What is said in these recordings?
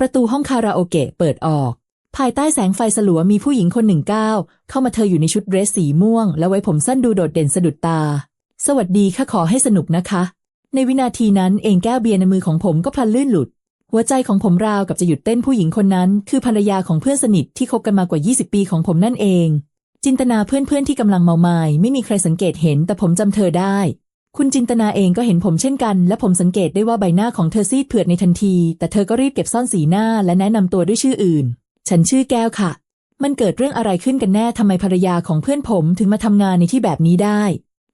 ประตูห้องคาราโอเกะเปิดออก ภายใต้แสงไฟสลัวมีผู้หญิงคนหนึ่งก้าวเข้ามาเธออยู่ในชุดเดรสสีม่วง และไว้ผมสั้นดูโดดเด่นสะดุดตา สวัสดีค่ะขอให้สนุกนะคะ ในวินาทีนั้นเองแก้วเบียร์ในมือของผมก็พลันลื่นหลุด หัวใจของผมราวกับจะหยุดเต้นผู้หญิงคนนั้น คือภรรยาของเพื่อนสนิทที่คบกันมากว่า 20 ปีของผมนั่นเองจินตนาเพื่อนๆที่กำลังเมาไมา้ไม่มีใครสังเกตเห็นแต่ผมจำเธอได้ คุณจินตนาเองก็เห็นผมเช่นกัน และผมสังเกตได้ว่าใบหน้าของเธอซีดเผือดในทันที แต่เธอก็รีบเก็บซ่อนสีหน้าและแนะนำตัวด้วยชื่ออื่น ฉันชื่อแก้วค่ะ มันเกิดเรื่องอะไรขึ้นกันแน่ทำไมภรรยาของเพื่อนผมถึงมาทำงานในที่แบบนี้ได้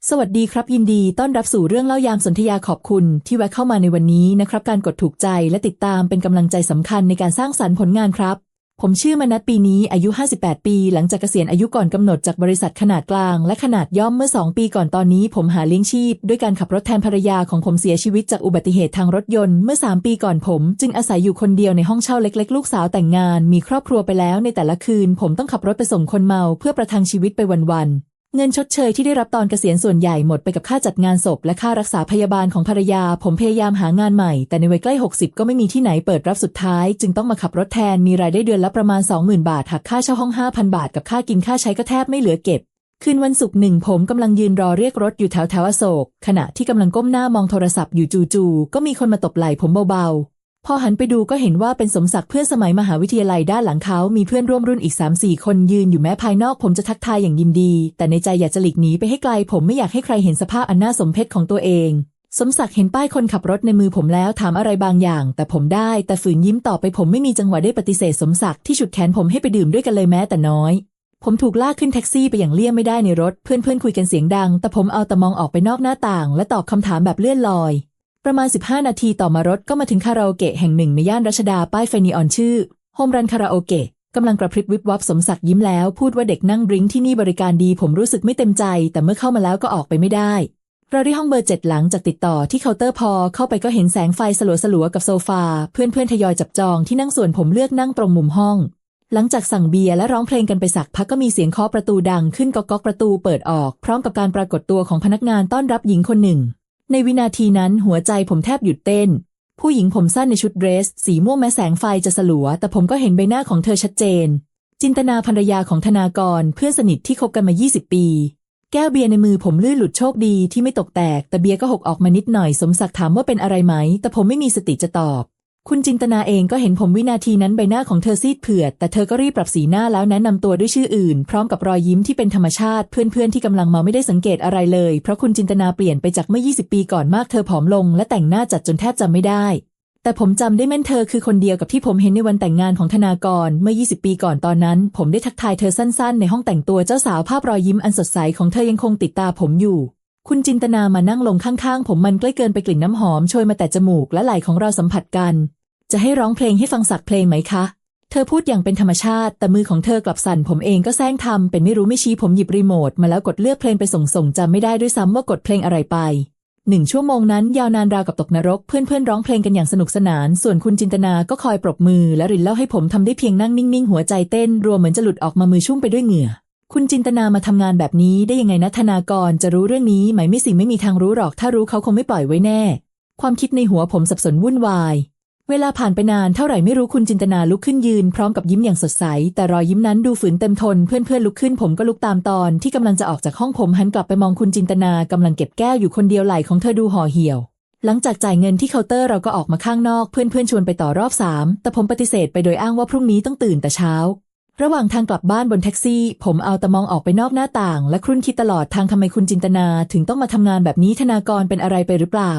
สวัสดีครับยินดีต้อนรับสู่เรื่องเล่ายามสนธยาขอบคุณที่แวะเข้ามาในวันนี้นะครับ การกดถูกใจและติดตามเป็นกำลังใจสำคัญในการสร้างสรรค์ผลงานครับ ผมชื่อมนัทปีนี้อายุ 58 ปี หลังจากเกษียณอายุก่อนกำหนดจากบริษัทขนาดกลาง และขนาดย่อมเมื่อ 2 ปีก่อนตอนนี้ ผมหาเลี้ยงชีพ ด้วยการขับรถแทนภรรยาของผมเสียชีวิตจากอุบัติเหตุทางรถยนต์เมื่อ 3 ปีก่อนผม จึงอาศัยอยู่คนเดียวในห้องเช่าเล็กๆ ลูกสาวแต่งงาน มีครอบครัวไปแล้วในแต่ละคืน ผมต้องขับรถไปส่งคนเมาเพื่อประทังชีวิตไปวันๆ เงินชดเชยที่ได้รับตอนเกษียณส่วนใหญ่หมดไปกับค่าจัดงานศพและค่ารักษาพยาบาลของภรรยา ผมพยายามหางานใหม่ แต่ในวัยใกล้ 60 ก็ไม่มีที่ไหนเปิดรับสุดท้าย จึงต้องมาขับรถแทนมีรายได้เดือนละประมาณ 20,000 บาทหักค่าเช่าห้อง 5,000 บาทกับค่ากินค่าใช้ก็แทบไม่เหลือเก็บ คืนวันศุกร์หนึ่งผมกำลังยืนรอเรียกรถอยู่แถวแถวอโศก ขณะที่กำลังก้มหน้ามองโทรศัพท์อยู่จู่ๆก็มีคนมาตบไหล่ผมเบาๆ พอหันไปดูก็เห็นว่าเป็นสมศักดิ์เพื่อนสมัยมหาวิทยาลัยด้านหลังเขา มีเพื่อนร่วมรุ่นอีก 3-4 คนยืนอยู่แม้ภายนอกผมจะทักทายอย่างยินดี แต่ในใจอยากจะหลีกหนีไปให้ไกล ผมไม่อยากให้ใครเห็นสภาพอันน่าสมเพชของตัวเอง สมศักดิ์เห็นป้ายคนขับรถในมือผมแล้วถามอะไรบางอย่าง แต่ผมได้ แต่ฝืนยิ้มต่อไปผมไม่มีจังหวะได้ปฏิเสธสมศักดิ์ที่ฉุดแขนผมให้ไปดื่มด้วยกันเลยแม้แต่น้อยผมถูกลากขึ้นแท็กซี่ไปอย่างเลี่ยงไม่ได้ในรถ เพื่อนๆคุยกันเสียงดัง แต่ผมเอาแต่มองออกไปนอกหน้าต่าง และตอบคำถามแบบเลื่อนลอย ประมาณ 15 นาทีต่อมารถก็มาถึงคาราโอเกะแห่งหนึ่งในย่านรัชดาป้ายไฟนีออนชื่อโฮมรันคาราโอเกะกำลังกระพริบวิบวับสมศักดิ์ยิ้มแล้ว พูดว่าเด็กนั่งดริงก์ที่นี่บริการดี ผมรู้สึกไม่เต็มใจ แต่เมื่อเข้ามาแล้วก็ออกไปไม่ได้เราได้ห้องเบอร์เจ็ดหลังจากติดต่อที่เคาน์เตอร์พอเข้าไปก็เห็นแสงไฟสลัวๆกับโซฟา เพื่อนๆทยอยจับจองที่นั่งส่วนผมเลือกนั่งตรงมุมห้อง หลังจากสั่งเบียร์และร้องเพลงกันไปสักพักก็มีเสียงเคาะประตูดังขึ้นก๊อกก๊อกประตูเปิดออก พร้อมกับการปรากฏตัวของพนักงานต้อนรับหญิงคนหนึ่ง ในวินาทีนั้นหัวใจผมแทบหยุดเต้น ผู้หญิงผมสั้นในชุดเดรส สีม่วงแม้แสงไฟจะสลัว แต่ผมก็เห็นใบหน้าของเธอชัดเจน จินตนาภรรยาของธนากรเพื่อนสนิทที่คบกันมา 20 ปี แก้วเบียร์ในมือผมลื่นหลุดโชคดีที่ไม่ตกแตก แต่เบียร์ก็หกออกมานิดหน่อยสมศักดิ์ถามว่าเป็นอะไรไหม แต่ผมไม่มีสติจะตอบ คุณจินตนาเองก็เห็นผมวินาทีนั้นใบหน้าของเธอซีดเผือด แต่เธอก็รีบปรับสีหน้าแล้วแนะนำตัวด้วยชื่ออื่น พร้อมกับรอยยิ้มที่เป็นธรรมชาติ เพื่อนๆที่กำลังเมาไม่ได้สังเกตอะไรเลย เพราะคุณจินตนาเปลี่ยนไปจากเมื่อ 20 ปีก่อนมากเธอผอมลง และแต่งหน้าจัดจนแทบจำไม่ได้ แต่ผมจำได้แม่นเธอคือคนเดียวกับที่ผมเห็นในวันแต่งงานของธนากรเมื่อ 20 ปีก่อนตอนนั้น ผมได้ทักทายเธอสั้น ๆ ในห้องแต่งตัวเจ้าสาวภาพรอยยิ้มอันสดใสของเธอยังคงติดตาผมอยู่ คุณจินตนามานั่งลงข้างๆ ผมมันใกล้เกินไปกลิ่นน้ำหอมโชยมาแต่จมูกและไหล่ของเราสัมผัสกัน จะให้ร้องเพลงให้ฟังสักเพลงไหมคะ เธอพูดอย่างเป็นธรรมชาติ แต่มือของเธอกลับสั่นผมเองก็แซงทำเป็นไม่รู้ไม่ชี้ผมหยิบรีโมทมาแล้วกดเลือกเพลงไปส่งส่งจำไม่ได้ด้วยซ้ำว่ากดเพลงอะไรไปหนึ่งชั่วโมงนั้นยาวนานราวกับตกนรกเพื่อนๆร้องเพลงกันอย่างสนุกสนาน ส่วนคุณจินตนาก็คอยปรบมือและรินเล่าให้ผมทำได้เพียงนั่งนิ่งๆหัวใจเต้นรัวเหมือนจะหลุดออกมามือชุ่มไปด้วยเหงื่อ คุณจินตนามาทำงานแบบนี้ได้ยังไงนะธนากรจะรู้เรื่องนี้ไหมไม่สิไม่มีทางรู้หรอก ถ้ารู้เขาคงไม่ปล่อยไว้แน่ ความคิดในหัวผมสับสนวุ่นวาย เวลาผ่านไปนานเท่าไหร่ไม่รู้คุณจินตนาลุกขึ้นยืนพร้อมกับยิ้มอย่างสดใส แต่รอยยิ้มนั้นดูฝืนเต็มทนเพื่อนๆลุกขึ้นผมก็ลุกตามตอนที่กำลังจะออกจากห้องผมหันกลับไปมองคุณจินตนากำลังเก็บแก้วอยู่คนเดียวไหล่ของเธอดูห่อเหี่ยว หลังจากจ่ายเงินที่เคาน์เตอร์เราก็ออกมาข้างนอกเพื่อนๆชวนไปต่อรอบสามแต่ผมปฏิเสธไปโดยอ้างว่าพรุ่งนี้ต้องตื่นแต่เช้า ระหว่างทางกลับบ้านบนแท็กซี่ ผมเอาแต่มองออกไปนอกหน้าต่าง และครุ่นคิดตลอดทางทำไมคุณจินตนาถึงต้องมาทำงานแบบนี้ธนากรเป็นอะไรไปหรือเปล่า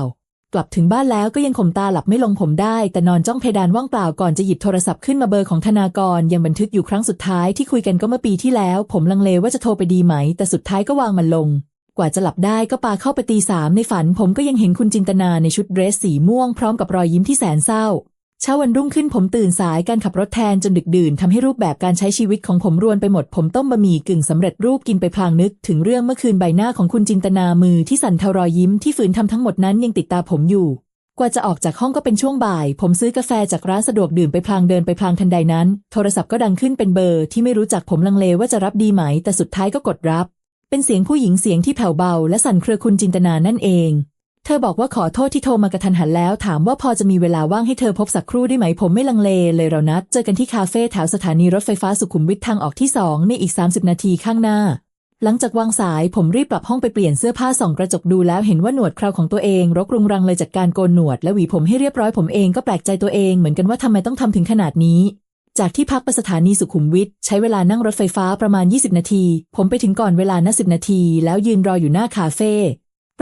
กลับถึงบ้านแล้วก็ยังข่มตาหลับไม่ลงผมได้ แต่นอนจ้องเพดานว่างเปล่าก่อนจะหยิบโทรศัพท์ขึ้นมาเบอร์ของธนากรยังบันทึกอยู่ครั้งสุดท้ายที่คุยกันก็เมื่อปีที่แล้ว ผมลังเลว่าจะโทรไปดีไหม แต่สุดท้ายก็วางมันลง กว่าจะหลับได้ก็ปาเข้าไปตีสามในฝัน ผมก็ยังเห็นคุณจินตนาในชุดเดรสสีม่วงพร้อมกับรอยยิ้มที่แสนเศร้า เช้าวันรุ่งขึ้นผมตื่นสายการขับรถแทนจนดึกดื่นทำให้รูปแบบการใช้ชีวิตของผมรวนไปหมด ผมต้มบะหมี่กึ่งสำเร็จรูปกินไปพลางนึก ถึงเรื่องเมื่อคืนใบหน้าของคุณจินตนามือที่สั่นเทารอยยิ้มที่ฝืนทำทั้งหมดนั้นยังติดตาผมอยู่ กว่าจะออกจากห้องก็เป็นช่วงบ่าย ผมซื้อกาแฟจากร้านสะดวกดื่มไปพลางเดินไปพลางทันใดนั้น โทรศัพท์ก็ดังขึ้นเป็นเบอร์ที่ไม่รู้จักผมลังเลว่าจะรับดีไหม แต่สุดท้ายก็กดรับ เป็นเสียงผู้หญิงเสียงที่แผ่วเบา และสั่นเครือคุณจินตนานั่นเอง เธอบอกว่าขอโทษที่โทรมากระทันหันแล้ว ถามว่าพอจะมีเวลาว่างให้เธอพบสักครู่ได้ไหมผมไม่ลังเลเลยเรานัด เจอกันที่คาเฟ่แถวสถานีรถไฟฟ้าสุขุมวิททางออกที่สองในอีก 30 นาทีข้างหน้า หลังจากวางสายผมรีบปรับห้องไปเปลี่ยนเสื้อผ้าส่องกระจกดูแล้วเห็นว่าหนวดเคราวของตัวเองรกรุงรังเลยจัดการโกนหนวด และหวีผมให้เรียบร้อยผมเองก็แปลกใจตัวเองเหมือนกันว่าทำไมต้องทำถึงขนาดนี้จากที่พักไปสถานีสุขุมวิทใช้เวลานั่งรถไฟฟ้าประมาณ 20 นาที ผมไปถึงก่อนเวลานะ10นาที แล้วยืนรออยู่หน้าคาเฟ่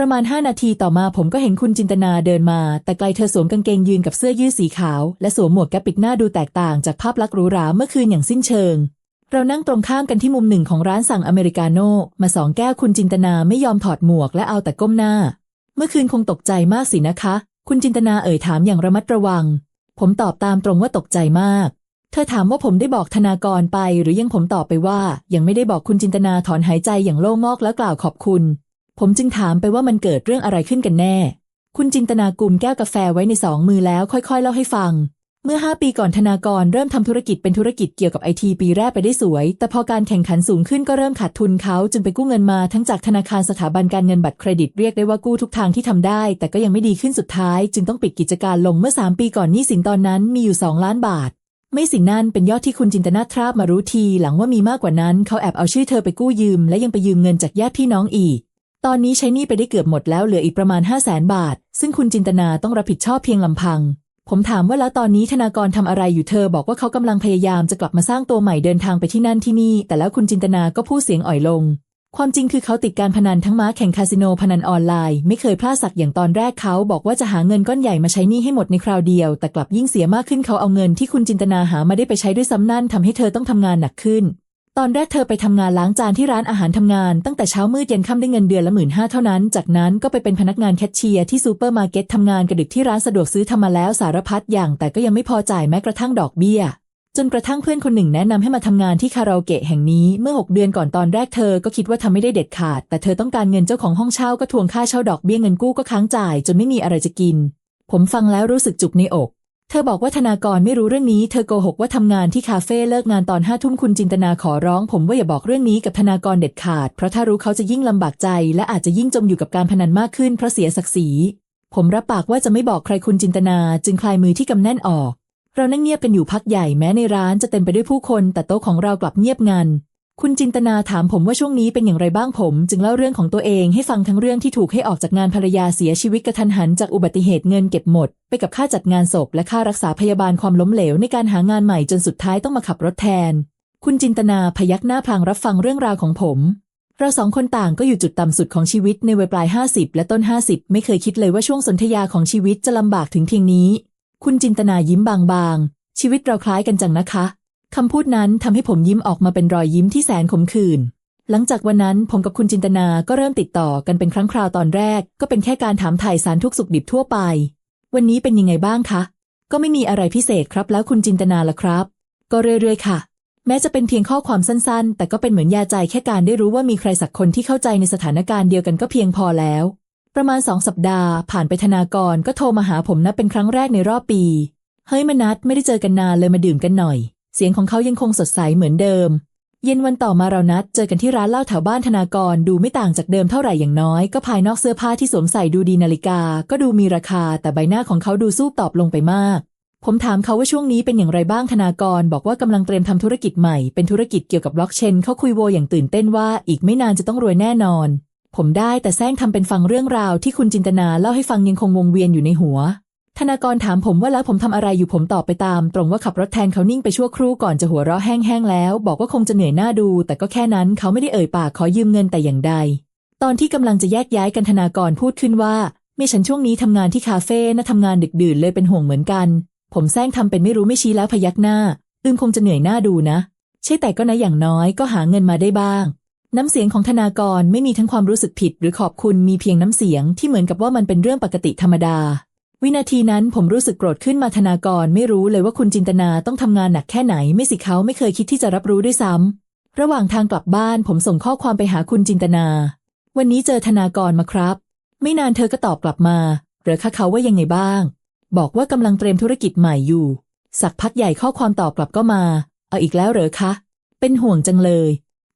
ประมาณ 5 นาทีต่อมาผมก็เห็นคุณจินตนาเดินมา แต่ไกลเธอสวมกางเกงยืนกับเสื้อยืดสีขาว และสวมหมวกแก๊ปปิดหน้าดูแตกต่างจากภาพลักษณ์หรูหราเมื่อคืนอย่างสิ้นเชิง เรานั่งตรงข้ามกันที่มุมหนึ่งของร้านสั่งอเมริกาโน่มาสองแก้วคุณจินตนาไม่ยอมถอดหมวกและเอาแต่ก้มหน้า เมื่อคืนคงตกใจมากสินะคะ คุณจินตนาเอ่ยถามอย่างระมัดระวัง ผมตอบตามตรงว่าตกใจมาก เธอถามว่าผมได้บอกธนากรไป หรือยังผมตอบไปว่า ยังไม่ได้บอกคุณจินตนาถอนหายใจอย่างโล่งอกแล้วกล่าวขอบคุณ ผมจึงถามไปว่ามันเกิดเรื่องอะไรขึ้นกันแน่ คุณจินตนากุมแก้วกาแฟไว้ในสองมือแล้วค่อยๆ เล่าให้ฟัง เมื่อ 5 ปีก่อนธนากรเริ่มทำธุรกิจเป็นธุรกิจเกี่ยวกับไอทีปีแรกไปได้สวย แต่พอการแข่งขันสูงขึ้นก็เริ่มขาดทุนเขาจึงไปกู้เงินมาทั้งจากธนาคารสถาบันการเงินบัตรเครดิตเรียกได้ว่ากู้ทุกทางที่ทำได้ แต่ก็ยังไม่ดีขึ้นสุดท้าย จึงต้องปิดกิจการลงเมื่อ 3 ปีก่อนหนี้สินตอนนั้นมีอยู่ 2 ล้านบาทไม่สินนั่นเป็นยอดที่คุณจินตนาทราบมารู้ที หลังว่ามีมากกว่านั้น เขาแอบเอาชื่อเธอไปกู้ยืม และยังไปยืมเงินจากญาติพี่น้องอีก ตอนนี้ใช้หนี้ไปได้เกือบหมดแล้วเหลืออีกประมาณ 5 0 0แสนบาท ซึ่งคุณจินตนาต้องรับผิดชอบเพียงลำพัง ผมถามว่าแล้วตอนนี้ธนากรทำอะไรอยู่เธอ บอกว่าเขากำลังพยายามจะกลับมาสร้างตัวใหม่เดินทางไปที่นั่นที่นี่ แต่แล้วคุณจินตนาก็พูดเสียงอ่อยลง ความจริงคือเขาติดการพนันทั้งม้าแข่งคาสิโนพนันออนไลน์ไม่เคยพลาดสักอย่างตอนแรกเขาบอกว่าจะหาเงินก้อนใหญ่มาใช้หนี้ให้หมดในคราวเดียว แต่กลับยิ่งเสียมากขึ้นเขาเอาเงินที่คุณจินตนาหามาได้ไปใช้ด้วยซ้ำนั่นทำให้เธอต้องทำงานหนักขึ้น ตอนแรกเธอไปทำงานล้างจานที่ร้านอาหารทำงาน ตั้งแต่เช้ามืดเย็นค่ำได้เงินเดือนละหมื่นห้าเท่านั้น จากนั้นก็ไปเป็นพนักงานแคชเชียร์ที่ซูเปอร์มาร์เก็ตทำงานกระดึกที่ร้านสะดวกซื้อทำมาแล้วสารพัดอย่าง แต่ก็ยังไม่พอจ่ายแม้กระทั่งดอกเบี้ย จนกระทั่งเพื่อนคนหนึ่งแนะนำให้มาทำงานที่คาราโอเกะแห่งนี้เมื่อ 6 เดือนก่อนตอนแรกเธอก็คิดว่าทำไม่ได้เด็ดขาด แต่เธอต้องการเงินเจ้าของห้องเช่าก็ทวงค่าเช่าดอกเบี้ยเงินกู้ก็ค้างจ่าย จนไม่มีอะไรจะกิน ผมฟังแล้วรู้สึกจุกในอก เธอบอกว่าธนากรไม่รู้เรื่องนี้ เธอโกหกว่าทำงานที่คาเฟ่เลิกงานตอนห้าทุ่มคุณจินตนาขอร้องผมว่าอย่าบอกเรื่องนี้กับธนากรเด็ดขาด เพราะถ้ารู้เขาจะยิ่งลำบากใจ และอาจจะยิ่งจมอยู่กับการพนันมากขึ้นเพราะเสียศักดิ์ศรี ผมรับปากว่าจะไม่บอกใครคุณจินตนา จึงคลายมือที่กำแน่นออก เรานั่งเงียบกันอยู่พักใหญ่แม้ในร้านจะเต็มไปด้วยผู้คน แต่โต๊ะของเรากลับเงียบงัน คุณจินตนาถามผมว่าช่วงนี้เป็นอย่างไรบ้างผม จึงเล่าเรื่องของตัวเองให้ฟังทั้งเรื่องที่ถูกให้ออกจากงานภรรยาเสียชีวิตกระทันหันจากอุบัติเหตุเงินเก็บหมด ไปกับค่าจัดงานศพและค่ารักษาพยาบาลความล้มเหลวในการหางานใหม่จนสุดท้ายต้องมาขับรถแทน คุณจินตนาพยักหน้าพลางรับฟังเรื่องราวของผม เราสองคนต่างก็อยู่จุดต่ำสุดของชีวิตในวัยปลาย 50 และต้น 50 ไม่เคยคิดเลยว่าช่วงสนธยาของชีวิตจะลำบากถึงเพียงนี้ คุณจินตนายิ้มบางๆชีวิตเราคล้ายกันจังนะคะ คำพูดนั้นทำให้ผมยิ้มออกมาเป็นรอยยิ้มที่แสนขมขื่นหลังจากวันนั้นผมกับคุณจินตนาก็เริ่มติดต่อกันเป็นครั้งคราวตอนแรก ก็เป็นแค่การถามถ่ายสารทุกสุขดิบทั่วไป วันนี้เป็นยังไงบ้างคะ ก็ไม่มีอะไรพิเศษครับแล้วคุณจินตนาล่ะครับ ก็เรื่อยๆค่ะ แม้จะเป็นเพียงข้อความสั้นๆ แต่ก็เป็นเหมือนยาใจแค่การได้รู้ว่ามีใครสักคนที่เข้าใจในสถานการณ์เดียวกันก็เพียงพอแล้ว ประมาณสองสัปดาห์ ผ่านไปธนากรก็โทรมาหาผมนับเป็นครั้งแรกในรอบปี เฮ้ยมนัดไม่ได้เจอกันนานเลยมาดื่มกันหน่อย เสียงของเขายังคงสดใสเหมือนเดิม เย็นวันต่อมาเรานัดเจอกันที่ร้านเหล้าแถวบ้านธนากรดูไม่ต่างจากเดิมเท่าไหร่อย่างน้อยก็ภายนอกเสื้อผ้าที่สวมใส่ดูดีนาฬิกา ก็ดูมีราคา แต่ใบหน้าของเขาดูสู้ตอบลงไปมาก ผมถามเขาว่าช่วงนี้เป็นอย่างไรบ้างธนากร บอกว่ากำลังเตรียมทำธุรกิจใหม่เป็นธุรกิจเกี่ยวกับบล็อกเชนเขาคุยโวอย่างตื่นเต้นว่าอีกไม่นานจะต้องรวยแน่นอน ผมได้แต่แซงทำเป็นฟังเรื่องราวที่คุณจินตนาเล่าให้ฟังยังคงวงเวียนอยู่ในหัว ธนากรถามผมว่าแล้วผมทำอะไรอยู่ผมตอบไปตาม ตรงว่าขับรถแทนเขานิ่งไปชั่วครู่ก่อนจะหัวเราะแห้งๆแล้ว บอกว่าคงจะเหนื่อยหน้าดู แต่ก็แค่นั้นเขาไม่ได้เอ่ยปากขอยืมเงินแต่อย่างใด ตอนที่กำลังจะแยกย้ายกันธนากรพูดขึ้นว่าเมื่อฉันช่วงนี้ทำงานที่คาเฟ่นะทำงานดึกดื่นเลยเป็นห่วงเหมือนกัน ผมแซงทำเป็นไม่รู้ไม่ชี้แล้วพยักหน้าอึมคงจะเหนื่อยหน้าดูนะ ใช่แต่ก็นะอย่างน้อยก็หาเงินมาได้บ้าง น้ำเสียงของธนากรไม่มีทั้งความรู้สึกผิด หรือขอบคุณมีเพียงน้ำเสียงที่เหมือนกับว่ามันเป็นเรื่องปกติธรรมดา วินาทีนั้นผมรู้สึกโกรธขึ้นมาธนากรไม่รู้เลยว่าคุณจินตนาต้องทำงานหนักแค่ไหนไม่สิเขาไม่เคยคิดที่จะรับรู้ด้วยซ้ำระหว่างทางกลับบ้านผมส่งข้อความไปหาคุณจินตนา วันนี้เจอธนากรมาครับ ไม่นานเธอก็ตอบกลับมาเหรือคะเขาว่ายังไงบ้าง บอกว่ากำลังเตรียมธุรกิจใหม่อยู่ สักพักใหญ่ข้อความตอบกลับก็มา เอาอีกแล้วเหรอคะ เป็นห่วงจังเลย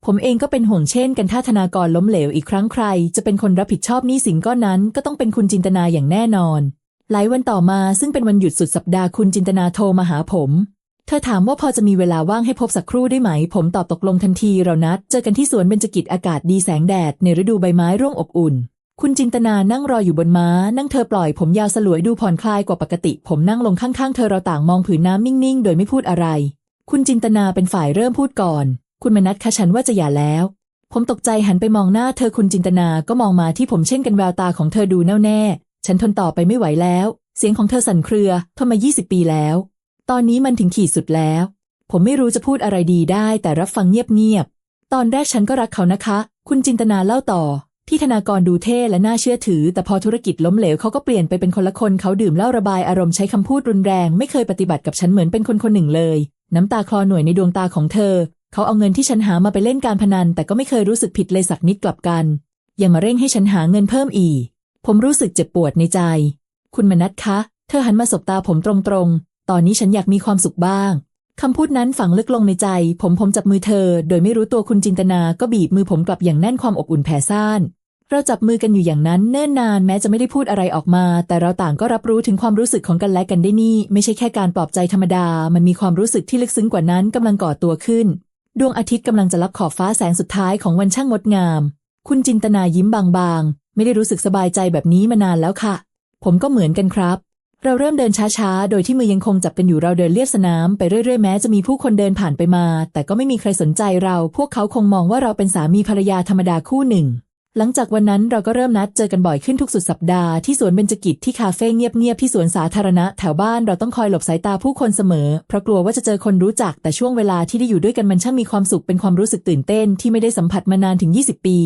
ผมเองก็เป็นห่วงเช่นกันถ้าธนากรล้มเหลวอีกครั้งใคร จะเป็นคนรับผิดชอบหนี้สินก้อนนั้นก็ต้องเป็นคุณจินตนาอย่างแน่นอน หลายวันต่อมาซึ่งเป็นวันหยุดสุดสัปดาห์คุณจินตนาโทรมาหาผม เธอถามว่าพอจะมีเวลาว่างให้พบสักครู่ได้ไหม ผมตอบตกลงทันทีเรานัด เจอกันที่สวนเบญจกิจอากาศดีแสงแดด ในฤดูใบไม้ร่วงอบอุ่น คุณจินตนานั่งรออยู่บนม้า นั่งเธอปล่อยผมยาวสลวยดูผ่อนคลายกว่าปกติ ผมนั่งลงข้างๆ เธอเราต่างมองผืนน้ำนิ่งๆ โดยไม่พูดอะไร คุณจินตนาเป็นฝ่ายเริ่มพูดก่อน คุณมนัทคะฉันว่าจะหย่าแล้ว ผมตกใจหันไปมองหน้าเธอคุณจินตนาก็มองมาที่ผมเช่นกันแววตาของเธอดูแน่วแน่ ฉันทนต่อไปไม่ไหวแล้ว เสียงของเธอสั่นเครือทนมา 20 ปีแล้ว ตอนนี้มันถึงขีดสุดแล้ว ผมไม่รู้จะพูดอะไรดีได้ แต่รับฟังเงียบๆ ตอนแรกฉันก็รักเขานะคะ คุณจินตนาเล่าต่อที่ธนากรดูเท่และน่าเชื่อถือ แต่พอธุรกิจล้มเหลวเขาก็เปลี่ยนไปเป็นคนละคน เขาดื่มเหล้าระบายอารมณ์ใช้คำพูดรุนแรง ไม่เคยปฏิบัติกับฉันเหมือนเป็นคนคนหนึ่งเลย น้ำตาคลอหน่วยในดวงตาของเธอ เขาเอาเงินที่ฉันหามาไปเล่นการพนัน แต่ก็ไม่เคยรู้สึกผิดเลยสักนิดกลับกัน ยังมาเร่งให้ฉันหาเงินเพิ่มอีก ผมรู้สึกเจ็บปวดในใจ คุณมนัทคะ เธอหันมาสบตาผมตรงๆ ตอนนี้ฉันอยากมีความสุขบ้าง คำพูดนั้นฝังลึกลงในใจ ผมผมจับมือเธอ โดยไม่รู้ตัวคุณจินตนา ก็บีบมือผมกลับอย่างแน่นความอบอุ่นแผ่ซ่าน เราจับมือกันอยู่อย่างนั้นเนิ่นนานแม้จะไม่ได้พูดอะไรออกมา แต่เราต่างก็รับรู้ถึงความรู้สึกของกันและกันได้นี่ ไม่ใช่แค่การปลอบใจธรรมดา มันมีความรู้สึกที่ลึกซึ้งกว่านั้นกำลังก่อตัวขึ้น ดวงอาทิตย์กำลังจะรับขอบฟ้าแสงสุดท้ายของวันช่างงดงาม คุณจินตนายิ้มบางๆ ไม่ได้รู้สึกสบายใจแบบนี้มานานแล้วค่ะ ผมก็เหมือนกันครับ เราเริ่มเดินช้าๆ โดยที่มือยังคงจับกันอยู่เราเดินเลียบสนามไปเรื่อยๆ แม้จะมีผู้คนเดินผ่านไปมา แต่ก็ไม่มีใครสนใจเรา พวกเขาคงมองว่าเราเป็นสามีภรรยาธรรมดาคู่หนึ่ง หลังจากวันนั้นเราก็เริ่มนัดเจอกันบ่อยขึ้นทุกสุดสัปดาห์ที่สวนเบญจกิจที่คาเฟ่เงียบๆที่สวนสาธารณะแถวบ้านเราต้องคอยหลบสายตาผู้คนเสมอ เพราะกลัวว่าจะเจอคนรู้จัก แต่ช่วงเวลาที่ได้อยู่ด้วยกันมันช่างมีความสุขเป็นความรู้สึกตื่นเต้นที่ไม่ได้สัมผัสมานานถึง 20 ปี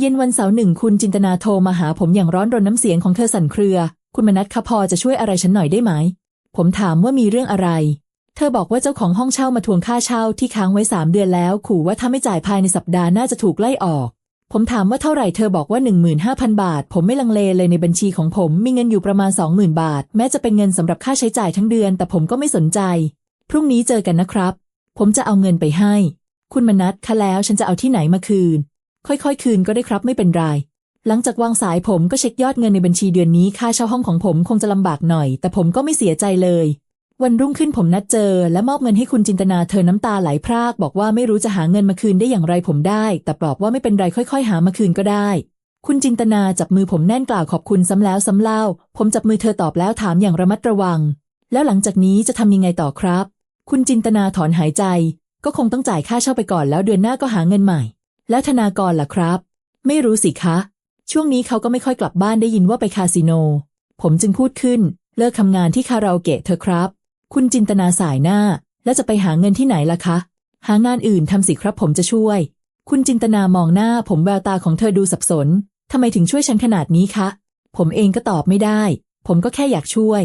เย็นวันเสาร์หนึ่งคุณจินตนาโทรมาหาผมอย่างร้อนรนน้ำเสียงของเธอสั่นเครือ คุณมนัทคะพอจะช่วยอะไรฉันหน่อยได้ไหม ผมถามว่ามีเรื่องอะไร เธอบอกว่าเจ้าของห้องเช่ามาทวงค่าเช่าที่ค้างไว้สามเดือนแล้ว ขู่ว่าถ้าไม่จ่ายภายในสัปดาห์น่าจะถูกไล่ออก ผมถามว่าเท่าไหร่เธอบอกว่า 15,000 บาท ผมไม่ลังเลเลยในบัญชีของผมมีเงินอยู่ประมาณ 20,000 บาท แม้จะเป็นเงินสำหรับค่าใช้จ่ายทั้งเดือน แต่ผมก็ไม่สนใจ พรุ่งนี้เจอกันนะครับ ผมจะเอาเงินไปให้ คุณมนัทคะแล้วฉันจะเอาที่ไหนมาคืน ค่อยๆ คืนก็ได้ครับไม่เป็นไร หลังจากวางสายผมก็เช็คยอดเงินในบัญชีเดือนนี้ ค่าเช่าห้องของผมคงจะลำบากหน่อย แต่ผมก็ไม่เสียใจเลย วันรุ่งขึ้นผมนัดเจอ และมอบเงินให้คุณจินตนาเธอน้ำตาไหลพราก บอกว่าไม่รู้จะหาเงินมาคืนได้อย่างไรผมได้ แต่ปลอบว่าไม่เป็นไรค่อยๆ หามาคืนก็ได้ คุณจินตนาจับมือผมแน่นกล่าวขอบคุณซ้ำแล้วซ้ำเล่า ผมจับมือเธอตอบแล้วถามอย่างระมัดระวัง แล้วหลังจากนี้จะทำยังไงต่อครับ คุณจินตนาถอนหายใจ ก็คงต้องจ่ายค่าเช่าไปก่อนแล้วเดือนหน้าก็หาเงินใหม่ แล้วธนากรล่ะครับ ไม่รู้สิคะ ช่วงนี้เขาก็ไม่ค่อยกลับบ้านได้ยินว่าไปคาสิโน ผมจึงพูดขึ้น เลิกทำงานที่คาราโอเกะเธอครับ คุณจินตนาสายหน้า แล้วจะไปหาเงินที่ไหนล่ะคะ หางานอื่นทำสิครับผมจะช่วย คุณจินตนามองหน้าผมแววตาของเธอดูสับสนทำไมถึงช่วยฉันขนาดนี้คะ ผมเองก็ตอบไม่ได้ ผมก็แค่อยากช่วย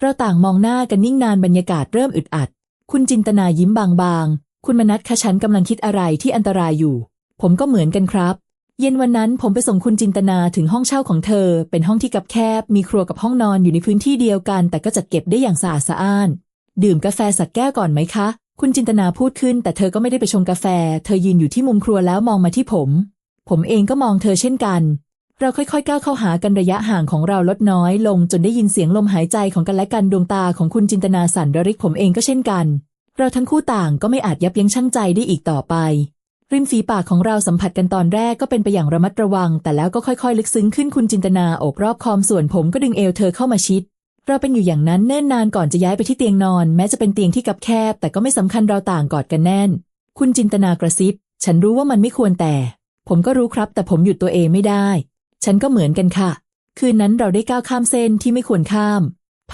เราต่างมองหน้ากันนิ่งนานบรรยากาศเริ่มอึดอัด คุณจินตนายิ้มบางๆ คุณมนัทคะฉันกำลังคิดอะไรที่อันตรายอยู่ ผมก็เหมือนกันครับ เย็นวันนั้นผมไปส่งคุณจินตนาถึงห้องเช่าของเธอ เป็นห้องที่กับแคบ มีครัวกับห้องนอนอยู่ในพื้นที่เดียวกัน แต่ก็จัดเก็บได้อย่างสะอาดสะอ้าน ดื่มกาแฟสักแก้วก่อนไหมคะ คุณจินตนาพูดขึ้น แต่เธอก็ไม่ได้ไปชงกาแฟ เธอยืนอยู่ที่มุมครัวแล้วมองมาที่ผม ผมเองก็มองเธอเช่นกัน เราค่อยๆก้าวเข้าหากันระยะห่างของเราลดน้อยลงจนได้ยินเสียงลมหายใจของกันและกันดวงตาของคุณจินตนาสั่นระริกผมเองก็เช่นกัน เราทั้งคู่ต่างก็ไม่อาจยับยั้งชั่งใจได้อีกต่อไป ริมฝีปากของเราสัมผัสกันตอนแรกก็เป็นไปอย่างระมัดระวัง แต่แล้วก็ค่อยๆ ลึกซึ้งขึ้นคุณจินตนาโอบรอบคอมส่วนผมก็ดึงเอวเธอเข้ามาชิด เราเป็นอยู่อย่างนั้นเนิ่นนานก่อนจะย้ายไปที่เตียงนอน แม้จะเป็นเตียงที่กับแคบ แต่ก็ไม่สำคัญเราต่างกอดกันแน่น คุณจินตนากระซิบ ฉันรู้ว่ามันไม่ควรแต่ ผมก็รู้ครับ แต่ผมหยุดตัวเองไม่ได้ ฉันก็เหมือนกันค่ะ คืนนั้นเราได้ก้าวข้ามเส้นที่ไม่ควรข้าม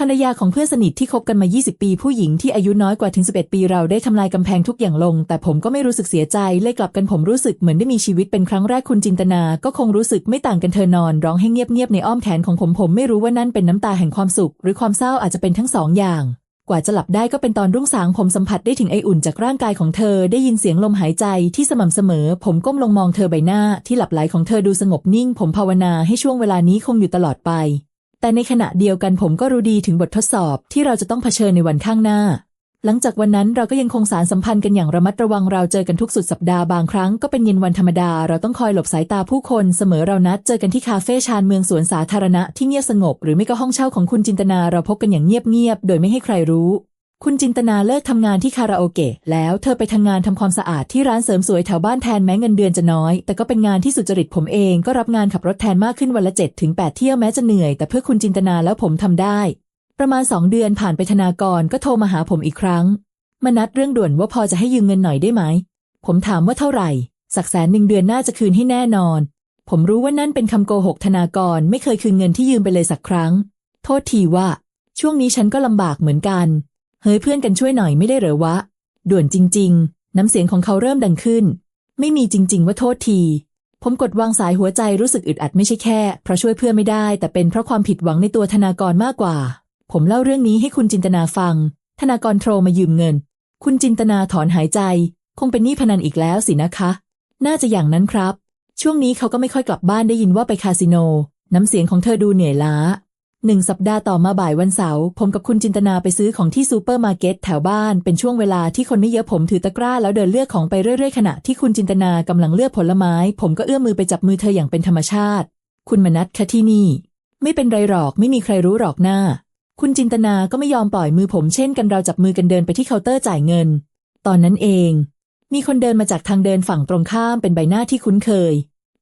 ภรรยาของเพื่อนสนิทที่คบกันมา 20 ปี ผู้หญิงที่อายุน้อยกว่าถึง 11 ปีเราได้ทำลายกำแพงทุกอย่างลง แต่ผมก็ไม่รู้สึกเสียใจเลยกลับกันผมรู้สึกเหมือนได้มีชีวิตเป็นครั้งแรกคุณจินตนา ก็คงรู้สึกไม่ต่างกันเธอนอน ร้องให้เงียบๆในอ้อมแขนของผมผมไม่รู้ว่านั่นเป็นน้ำตาแห่งความสุข หรือความเศร้าอาจจะเป็นทั้งสองอย่าง กว่าจะหลับได้ก็เป็นตอนรุ่งสางผมสัมผัสได้ถึงไออุ่นจากร่างกายของเธอ ได้ยินเสียงลมหายใจที่สม่ำเสมอ ผมก้มลงมองเธอใบหน้า ที่หลับไหลของเธอดูสงบนิ่ง ผมภาวนาให้ช่วงเวลานี้คงอยู่ตลอดไป แต่ในขณะเดียวกันผมก็รู้ดีถึงบททดสอบที่เราจะต้องเผชิญในวันข้างหน้า หลังจากวันนั้นเราก็ยังคงสารสัมพันธ์กันอย่างระมัดระวังเราเจอกันทุกสุดสัปดาห์บางครั้งก็เป็นเย็นวันธรรมดา เราต้องคอยหลบสายตาผู้คนเสมอเรานัดเจอกันที่คาเฟ่ชานเมืองสวนสาธารณะที่เงียบสงบ หรือไม่ก็ห้องเช่าของคุณจินตนาเราพบกันอย่างเงียบๆโดยไม่ให้ใครรู้ คุณจินตนาเลิกทำงานที่คาราโอเกะแล้วเธอไปทำงานทำความสะอาดที่ร้านเสริมสวยแถวบ้านแทนแม้เงินเดือนจะน้อย แต่ก็เป็นงานที่สุจริตผมเองก็รับงานขับรถแทนมากขึ้นวันละเจ็ดถึงแปดเที่ยวแม้จะเหนื่อย แต่เพื่อคุณจินตนาแล้วผมทำได้ ประมาณสองเดือนผ่านไปธนากรก็โทรมาหาผมอีกครั้ง มานัดเรื่องด่วนว่าพอจะให้ยืมเงินหน่อยได้ไหม ผมถามว่าเท่าไหร่ สักแสนหนึ่งเดือนน่าจะคืนให้แน่นอน ผมรู้ว่านั่นเป็นคำโกหกธนากรไม่เคยคืนเงินที่ยืมไปเลยสักครั้ง โทษทีว่า ช่วงนี้ฉันก็ลำบากเหมือนกัน เฮ้ยเพื่อนกันช่วยหน่อยไม่ได้เหรอวะ ด่วนจริง ๆ น้ำเสียงของเขาเริ่มดังขึ้น ไม่มีจริง ๆ ว่าโทษที ผมกดวางสายหัวใจรู้สึกอึดอัดไม่ใช่แค่เพราะช่วยเพื่อนไม่ได้ แต่เป็นเพราะความผิดหวังในตัวธนากรมากกว่า ผมเล่าเรื่องนี้ให้คุณจินตนาฟัง ธนากรโทรมายืมเงิน คุณจินตนาถอนหายใจ คงเป็นหนี้พนันอีกแล้วสินะคะ น่าจะอย่างนั้นครับ ช่วงนี้เขาก็ไม่ค่อยกลับบ้านได้ยินว่าไปคาสิโน น้ำเสียงของเธอดูเหนื่อยล้า หนึ่งสัปดาห์ต่อมาบ่ายวันเสาร์ผมกับคุณจินตนาไปซื้อของที่ซูเปอร์มาร์เก็ตแถวบ้านเป็นช่วงเวลาที่คนไม่เยอะผมถือตะกร้าแล้วเดินเลือกของไปเรื่อยๆขณะที่คุณจินตนากำลังเลือกผลไม้ ผมก็เอื้อมมือไปจับมือเธออย่างเป็นธรรมชาติ คุณมนัทคะที่นี่ ไม่เป็นไรหรอกไม่มีใครรู้หรอกหน้า คุณจินตนาก็ไม่ยอมปล่อยมือผมเช่นกันเราจับมือกันเดินไปที่เคาน์เตอร์จ่ายเงิน ตอนนั้นเอง มีคนเดินมาจากทางเดินฝั่งตรงข้ามเป็นใบหน้าที่คุ้นเคย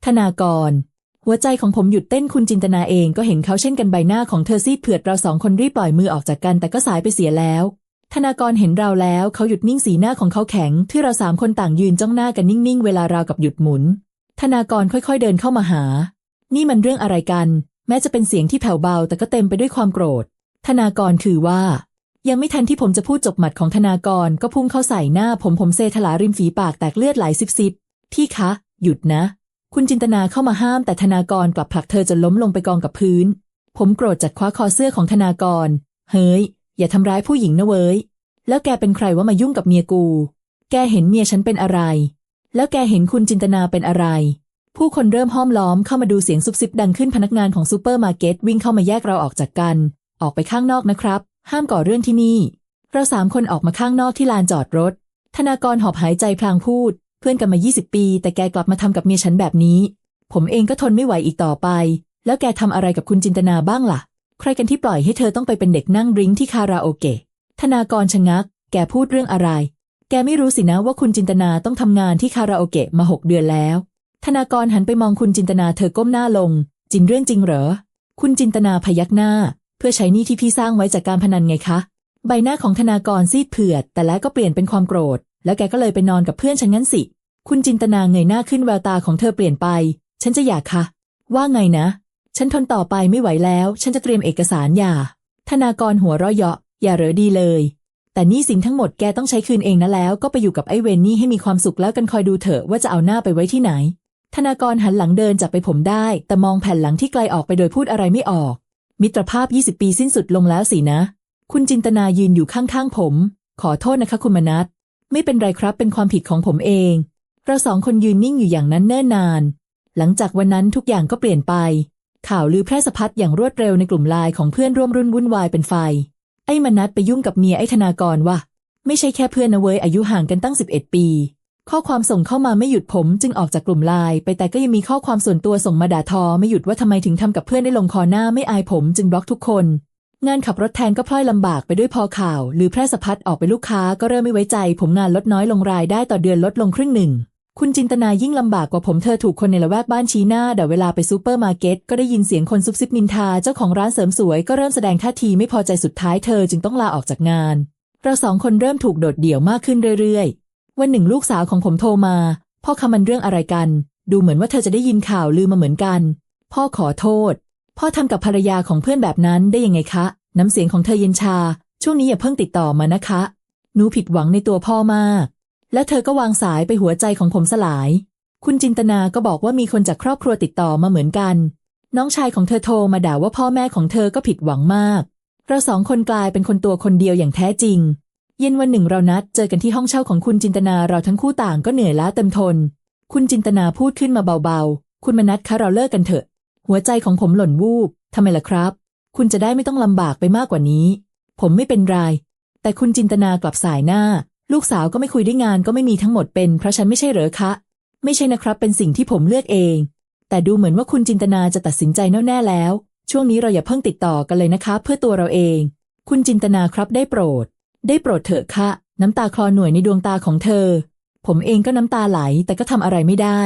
ธนากร หัวใจของผมหยุดเต้นคุณจินตนาเองก็เห็นเขาเช่นกันใบหน้าของเธอซีดเผือดเราสองคนรีบปล่อยมือออกจากกันแต่ก็สายไปเสียแล้ว ธนากรเห็นเราแล้วเขาหยุดนิ่งสีหน้าของเขาแข็ง ที่เราสามคนต่างยืนจ้องหน้ากันนิ่งๆ เวลาราวกับหยุดหมุน ธนากรค่อยๆเดินเข้ามาหา นี่มันเรื่องอะไรกัน แม้จะเป็นเสียงที่แผ่วเบา แต่ก็เต็มไปด้วยความโกรธ ธนากรคือว่า ยังไม่ทันที่ผมจะพูดจบหมัดของธนากรก็พุ่งเข้าใส่หน้าผมผมเซทลาริมฝีปากแตกเลือดไหลซิบซิบพี่คะ หยุดนะ คุณจินตนาเข้ามาห้ามแต่ธนากรกลับผลักเธอจนล้มลงไปกองกับพื้น ผมโกรธจัดคว้าคอเสื้อของธนากร เฮ้ย อย่าทำร้ายผู้หญิงนะเว้ย แล้วแกเป็นใครว่ามายุ่งกับเมียกู แกเห็นเมียฉันเป็นอะไร แล้วแกเห็นคุณจินตนาเป็นอะไร ผู้คนเริ่มห้อมล้อมเข้ามาดูเสียงซุบซิบดังขึ้นพนักงานของซูเปอร์มาร์เก็ตวิ่งเข้ามาแยกเราออกจากกัน ออกไปข้างนอกนะครับ ห้ามก่อเรื่องที่นี่ เราสามคนออกมาข้างนอกที่ลานจอดรถ ธนากรหอบหายใจพลางพูด พื่อนกันมา 20 ปี แต่แกกลับมาทำกับเมียฉันแบบนี้ ผมเองก็ทนไม่ไหวอีกต่อไป แล้วแกทำอะไรกับคุณจินตนาบ้างล่ะ ใครกันที่ปล่อยให้เธอต้องไปเป็นเด็กนั่งริ้งที่คาราโอเกะ ธนากรชะงัก แกพูดเรื่องอะไร แกไม่รู้สินะว่าคุณจินตนาต้องทำงานที่คาราโอเกะมาหกเดือนแล้ว ธนากรหันไปมองคุณจินตนาเธอก้มหน้าลง จริงเรื่องจริงเหรอ คุณจินตนาพยักหน้า เพื่อใช้หนี้ที่พี่สร้างไว้จากการพนันไงคะ ใบหน้าของธนากรซีดเผือด แต่แล้วก็เปลี่ยนเป็นความโกรธ แล้วแกก็เลยไปนอนกับเพื่อนฉันงั้นสิ คุณจินตนาเงยหน้าขึ้นแววตาของเธอเปลี่ยนไป ฉันจะหย่าค่ะ ว่าไงนะ ฉันทนต่อไปไม่ไหวแล้ว ฉันจะเตรียมเอกสารหย่า ธนากรหัวเราะเยาะ อย่าเหรอดีเลย แต่นี่สิ่งทั้งหมดแกต้องใช้คืนเองนะแล้ว ก็ไปอยู่กับไอ้เวนนี่ให้มีความสุขแล้วกันคอยดูเถอะว่าจะเอาหน้าไปไว้ที่ไหน ธนากรหันหลังเดินจากไปผมได้ แต่มองแผ่นหลังที่ไกลออกไปโดยพูดอะไรไม่ออก มิตรภาพ 20 ปีสิ้นสุดลงแล้วสินะ คุณจินตนายืนอยู่ข้างๆผม ขอโทษนะคะคุณมนัทไม่เป็นไรครับเป็นความผิดของผมเอง เราสองคนยืนนิ่งอยู่อย่างนั้นเนิ่นนาน หลังจากวันนั้นทุกอย่างก็เปลี่ยนไป ข่าวลือแพร่สะพัดอย่างรวดเร็วในกลุ่มไลน์ของเพื่อนร่วมรุ่นวุ่นวายเป็นไฟ ไอ้มนัทไปยุ่งกับเมียไอ้ธนากรว่ะ ไม่ใช่แค่เพื่อนนะเว้ยอายุห่างกันตั้ง 11 ปี ข้อความส่งเข้ามาไม่หยุดผมจึงออกจากกลุ่มไลน์ไปแต่ก็ยังมีข้อความส่วนตัวส่งมาด่าทอ ไม่หยุดว่าทำไมถึงทำกับเพื่อนได้ลงคอหน้าไม่อายผมจึงบล็อกทุกคน งานขับรถแทนก็พลอยลำบากไปด้วยพอข่าวหรือแพร่สะพัดออกไปลูกค้าก็เริ่มไม่ไว้ใจ ผมงานลดน้อยลงรายได้ต่อเดือนลดลงครึ่งหนึ่ง คุณจินตนายิ่งลำบากกว่าผมเธอถูกคนในละแวกบ้านชี้หน้าเดี๋ยวเวลาไปซูเปอร์มาร์เก็ตก็ได้ยินเสียงคนซุบซิบนินทา เจ้าของร้านเสริมสวยก็เริ่มแสดงท่าทีไม่พอใจสุดท้ายเธอจึงต้องลาออกจากงาน เราสองคนเริ่มถูกโดดเดี่ยวมากขึ้นเรื่อยๆ วันหนึ่งลูกสาวของผมโทรมา พ่อคำมันเรื่องอะไรกัน ดูเหมือนว่าเธอจะได้ยินข่าวลือมาเหมือนกัน พ่อขอโทษ พ่อทำกับภรรยาของเพื่อนแบบนั้นได้ยังไงคะ น้ำเสียงของเธอเย็นชา ช่วงนี้อย่าเพิ่งติดต่อมานะคะ หนูผิดหวังในตัวพ่อมาก และเธอก็วางสายไปหัวใจของผมสลาย คุณจินตนาก็บอกว่ามีคนจากครอบครัวติดต่อมาเหมือนกัน น้องชายของเธอโทรมาด่าว่าพ่อแม่ของเธอก็ผิดหวังมาก เราสองคนกลายเป็นคนตัวคนเดียวอย่างแท้จริง เย็นวันหนึ่งเรานัดเจอกันที่ห้องเช่าของคุณจินตนาเราทั้งคู่ต่างก็เหนื่อยล้าเต็มทน คุณจินตนาพูดขึ้นมาเบาๆ คุณมานัทคะเราเลิกกันเถอะ หัวใจของผมหล่นวูบทำไมล่ะครับ คุณจะได้ไม่ต้องลำบากไปมากกว่านี้ ผมไม่เป็นไร แต่คุณจินตนากลับสายหน้า ลูกสาวก็ไม่คุยได้งานก็ไม่มีทั้งหมดเป็นเพราะฉันไม่ใช่เหรอคะ ไม่ใช่นะครับเป็นสิ่งที่ผมเลือกเอง แต่ดูเหมือนว่าคุณจินตนาจะตัดสินใจแน่แน่แล้ว ช่วงนี้เราอย่าเพิ่งติดต่อกันเลยนะคะ เพื่อตัวเราเอง คุณจินตนาครับได้โปรด ได้โปรดเถอะค่ะ น้ำตาคลอหน่วยในดวงตาของเธอ ผมเองก็น้ำตาไหลแต่ก็ทำอะไรไม่ได้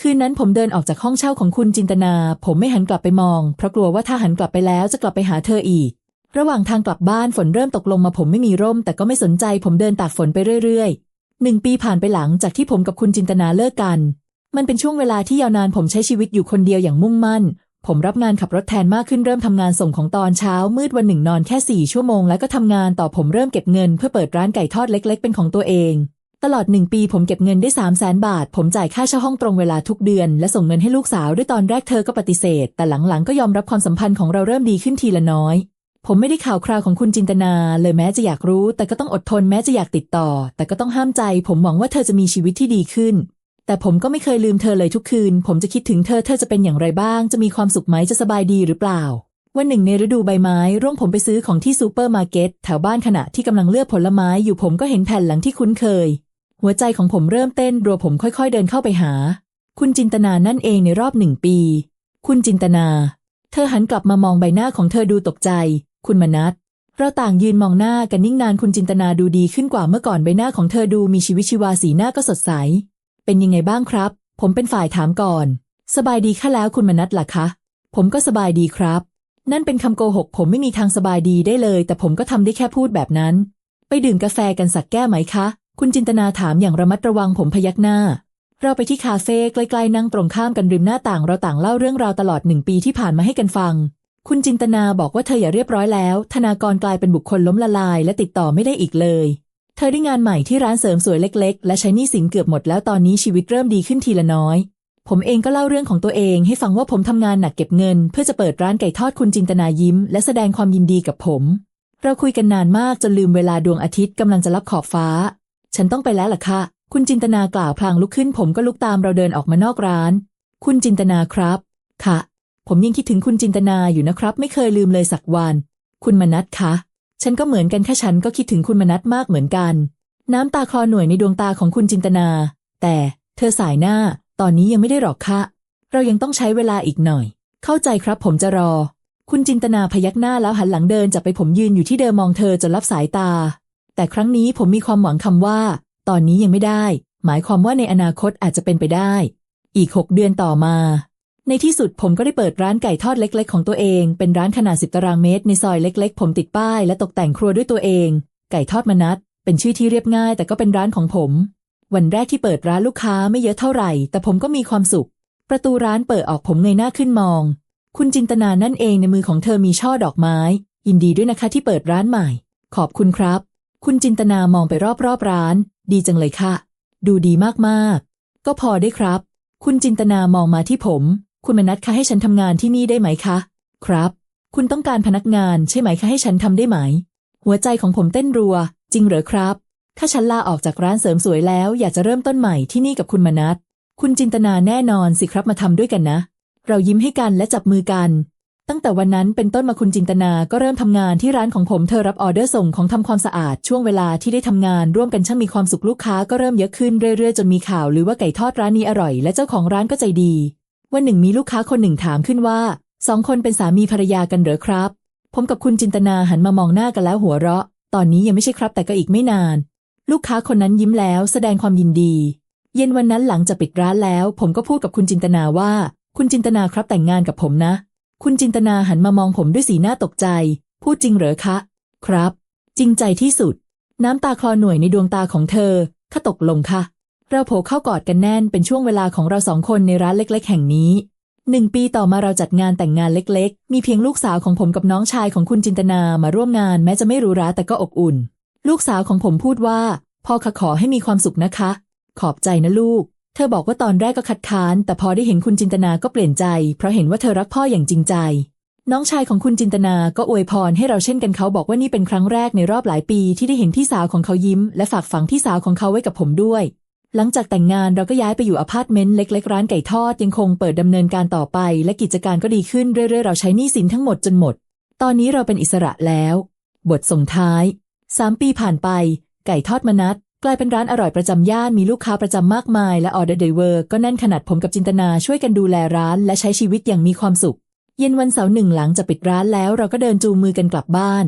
คืนนั้นผมเดินออกจากห้องเช่าของคุณจินตนา ผมไม่หันกลับไปมอง เพราะกลัวว่าถ้าหันกลับไปแล้วจะกลับไปหาเธออีก ระหว่างทางกลับบ้านฝนเริ่มตกลงมาผมไม่มีร่ม แต่ก็ไม่สนใจผมเดินตากฝนไปเรื่อยๆหนึ่งปีผ่านไปหลังจากที่ผมกับคุณจินตนาเลิกกัน มันเป็นช่วงเวลาที่ยาวนานผมใช้ชีวิตอยู่คนเดียวอย่างมุ่งมั่น ผมรับงานขับรถแทนมากขึ้นเริ่มทำงานส่งของตอนเช้า มืดวันหนึ่งนอนแค่สี่ชั่วโมงแล้วก็ทำงานต่อผมเริ่มเก็บเงินเพื่อเปิดร้านไก่ทอดเล็ก ๆ เป็นของตัวเอง ตลอดหนึ่งปีผมเก็บเงินได้สามแสนบาท ผมจ่ายค่าเช่าห้องตรงเวลาทุกเดือน และส่งเงินให้ลูกสาวด้วยตอนแรกเธอก็ปฏิเสธ แต่หลังๆก็ยอมรับความสัมพันธ์ของเราเริ่มดีขึ้นทีละน้อย ผมไม่ได้ข่าวคราวของคุณจินตนา เลยแม้จะอยากรู้ แต่ก็ต้องอดทนแม้จะอยากติดต่อ แต่ก็ต้องห้ามใจ ผมหวังว่าเธอจะมีชีวิตที่ดีขึ้น แต่ผมก็ไม่เคยลืมเธอเลยทุกคืน ผมจะคิดถึงเธอเธอจะเป็นอย่างไรบ้าง จะมีความสุขไหมจะสบายดีหรือเปล่า วันหนึ่งในฤดูใบไม้ ร่วงผมไปซื้อของที่ซูเปอร์มาร์เก็ตแถวบ้านขณะที่กำลังเลือกผลไม้อยู่ผมก็เห็นแผ่นหลังที่คุ้นเคย หัวใจของผมเริ่มเต้นรัวผมค่อย ๆ เดินเข้าไปหา คุณจินตนานั่นเองในรอบหนึ่งปี คุณจินตนา เธอหันกลับมามองใบหน้าของเธอดูตกใจ คุณมนัทเราต่างยืนมองหน้ากันนิ่งนานคุณจินตนาดูดีขึ้นกว่าเมื่อก่อนใบหน้าของเธอดูมีชีวิตชีวาสีหน้าก็สดใส เป็นยังไงบ้างครับ ผมเป็นฝ่ายถามก่อน สบายดีค่ะแล้วคุณมนัทล่ะคะ ผมก็สบายดีครับ นั่นเป็นคำโกหก ผมไม่มีทางสบายดีได้เลย แต่ผมก็ทำได้แค่พูดแบบนั้น ไปดื่มกาแฟกันสักแก้ไหมคะ คุณจินตนาถามอย่างระมัดระวังผมพยักหน้า เราไปที่คาเฟ่ใกล้ๆนั่งตรงข้ามกันริมหน้าต่างเราต่างเล่าเรื่องราวตลอดหนึ่งปีที่ผ่านมาให้กันฟัง คุณจินตนาบอกว่าเธออย่าเรียบร้อยแล้ว ธนากรกลายเป็นบุคคลล้มละลาย และติดต่อไม่ได้อีกเลย เธอได้งานใหม่ที่ร้านเสริมสวยเล็ก ๆ และใช้หนี้สินเกือบหมดแล้วตอนนี้ชีวิตเริ่มดีขึ้นทีละน้อย ผมเองก็เล่าเรื่องของตัวเองให้ฟังว่าผมทำงานหนักเก็บเงิน เพื่อจะเปิดร้านไก่ทอดคุณจินตนายิ้ม และแสดงความยินดีกับผม เราคุยกันนานมากจนลืมเวลาดวงอาทิตย์กำลังจะลับขอบฟ้า ฉันต้องไปแล้วล่ะค่ะ คุณจินตนากล่าวพลางลุกขึ้น ผมก็ลุกตามเราเดินออกมานอกร้าน คุณจินตนาครับ ค่ะ ผมยังคิดถึงคุณจินตนาอยู่นะครับ ไม่เคยลืมเลยสักวัน คุณมนัทคะ ฉันก็เหมือนกันแค่ฉันก็คิดถึงคุณมนัทมากเหมือนกัน น้ำตาคลอหน่วยในดวงตาของคุณจินตนา แต่เธอสายหน้า ตอนนี้ยังไม่ได้หรอกค่ะ เรายังต้องใช้เวลาอีกหน่อย เข้าใจครับผมจะรอ คุณจินตนาพยักหน้าแล้วหันหลังเดินจากไปผมยืนอยู่ที่เดิมมองเธอจนรับสายตา แต่ครั้งนี้ผมมีความหวังคำว่า ตอนนี้ยังไม่ได้ หมายความว่าในอนาคตอาจจะเป็นไปได้ อีกหกเดือนต่อมา ในที่สุดผมก็ได้เปิดร้านไก่ทอดเล็ก ๆ ของตัวเอง เป็นร้านขนาดสิบตารางเมตรในซอยเล็ก ๆ ผมติดป้ายและตกแต่งครัวด้วยตัวเอง ไก่ทอดมนัดเป็นชื่อที่เรียบง่าย แต่ก็เป็นร้านของผม วันแรกที่เปิดร้านลูกค้าไม่เยอะเท่าไหร่ แต่ผมก็มีความสุข ประตูร้านเปิดออกผมเงยหน้าขึ้นมอง คุณจินตนานั่นเองในมือของเธอมีช่อดอกไม้ ยินดีด้วยนะคะที่เปิดร้านใหม่ ขอบคุณครับ คุณจินตนามองไปรอบๆร้าน ดีจังเลยค่ะ ดูดีมากๆ ก็พอได้ครับ คุณจินตนามองมาที่ผม คุณมนัทคะให้ฉันทำงานที่นี่ได้ไหมคะ ครับ คุณต้องการพนักงานใช่ไหมคะให้ฉันทำได้ไหม หัวใจของผมเต้นรัว จริงเหรอครับ ถ้าฉันลาออกจากร้านเสริมสวยแล้วอยากจะเริ่มต้นใหม่ที่นี่กับคุณมนัทคุณจินตนาแน่นอนสิครับมาทำด้วยกันนะ เรายิ้มให้กันและจับมือกัน ตั้งแต่วันนั้นเป็นต้นมาคุณจินตนาก็เริ่มทำงานที่ร้านของผมเธอรับออเดอร์ส่งของทำความสะอาดช่วงเวลาที่ได้ทำงานร่วมกันช่างมีความสุขลูกค้าก็เริ่มเยอะขึ้นเรื่อยๆ จนมีข่าวหรือว่าไก่ทอดร้านนี้อร่อย และเจ้าของร้านก็ใจดี วันหนึ่งมีลูกค้าคนหนึ่งถามขึ้นว่าสองคนเป็นสามีภรรยากันเหรอครับ ผมกับคุณจินตนาหันมามองหน้ากันแล้วหัวเราะ ตอนนี้ยังไม่ใช่ครับแต่ก็อีกไม่นาน ลูกค้าคนนั้นยิ้มแล้วแสดงความยินดี เย็นวันนั้นหลังจากปิดร้านแล้ว ผมก็พูดกับคุณจินตนาว่า คุณจินตนาครับแต่งงานกับผมนะ คุณจินตนาหันมามองผมด้วยสีหน้าตกใจ พูดจริงเหรอคะ ครับ จริงใจที่สุด น้ำตาคลอหน่วยในดวงตาของเธอข้าตกลงค่ะ เราโผเข้ากอดกันแน่นเป็นช่วงเวลาของเราสองคนในร้านเล็ก ๆ แห่งนี้หนึ่งปีต่อมาเราจัดงานแต่งงานเล็ก ๆ มีเพียงลูกสาวของผมกับน้องชายของคุณจินตนามาร่วมงานแม้จะไม่รู้ราแต่ก็อบอุ่น ลูกสาวของผมพูดว่าพ่อขะขอให้มีความสุขนะคะ ขอบใจนะลูก เธอบอกว่าตอนแรกก็คัดค้าน แต่พอได้เห็นคุณจินตนาก็เปลี่ยนใจ เพราะเห็นว่าเธอรักพ่ออย่างจริงใจ น้องชายของคุณจินตนาก็อวยพรให้เราเช่นกันเขาบอกว่านี่เป็นครั้งแรกในรอบหลายปีที่ได้เห็นพี่สาวของเขายิ้ม และฝากฝังพี่สาวของเขาไว้กับผมด้วย หลังจากแต่งงานเราก็ย้ายไปอยู่อพาร์ตเมนต์เล็กๆ ร้านไก่ทอดยังคงเปิดดำเนินการต่อไป และกิจการก็ดีขึ้นเรื่อยๆ เราใช้หนี้สินทั้งหมดจนหมด ตอนนี้เราเป็นอิสระแล้ว บทส่งท้ายสามปีผ่านไป ไก่ทอดมนัดกลายเป็นร้านอร่อยประจำย่านมีลูกค้าประจำมากมาย และออเดอร์เดเวอร์ก็แน่นขนาดผมกับจินตนาช่วยกันดูแลร้าน และใช้ชีวิตอย่างมีความสุข เย็นวันเสาร์หนึ่งหลังจะปิดร้านแล้วเราก็เดินจูงมือกันกลับบ้าน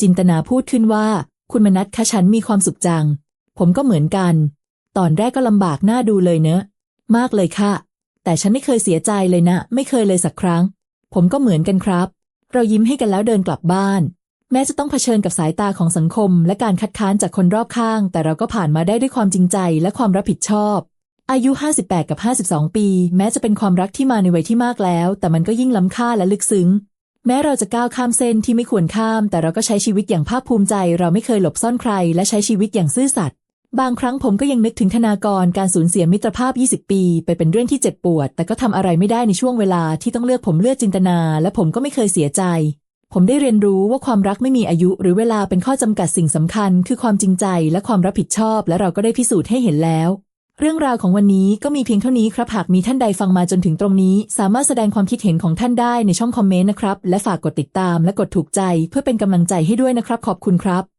จินตนาพูดขึ้นว่า คุณมนัทคะฉันมีความสุขจัง ผมก็เหมือนกัน ตอนแรกก็ลำบากหน้าดูเลยเนอะ มากเลยค่ะ แต่ฉันไม่เคยเสียใจเลยนะ ไม่เคยเลยสักครั้ง ผมก็เหมือนกันครับ เรายิ้มให้กันแล้วเดินกลับบ้าน แม้จะต้องเผชิญกับสายตาของสังคม และการคัดค้านจากคนรอบข้าง แต่เราก็ผ่านมาได้ด้วยความจริงใจและความรับผิดชอบ อายุ 58 กับ 52 ปี แม้จะเป็นความรักที่มาในวัยที่มากแล้ว แต่มันก็ยิ่งล้ำค่าและลึกซึ้งแม้เราจะก้าวข้ามเส้นที่ไม่ควรข้าม แต่เราก็ใช้ชีวิตอย่างภาคภูมิใจ เราไม่เคยหลบซ่อนใคร และใช้ชีวิตอย่างซื่อสัตย์ บางครั้งผมก็ยังนึกถึงธนากรการสูญเสียมิตรภาพ 20 ปี ไปเป็นเรื่องที่เจ็บปวด แต่ก็ทำอะไรไม่ได้ในช่วงเวลาที่ต้องเลือกผมเลือกจินตนา และผมก็ไม่เคยเสียใจ ผมได้เรียนรู้ว่าความรักไม่มีอายุ หรือเวลาเป็นข้อจำกัดสิ่งสำคัญ คือความจริงใจและความรับผิดชอบ และเราก็ได้พิสูจน์ให้เห็นแล้ว เรื่องราวของวันนี้ก็มีเพียงเท่านี้ครับหากมีท่านใดฟังมาจนถึงตรงนี้ สามารถแสดงความคิดเห็นของท่านได้ในช่องคอมเมนต์นะครับและฝากกดติดตามและกดถูกใจ เพื่อเป็นกำลังใจให้ด้วยนะครับ ขอบคุณครับ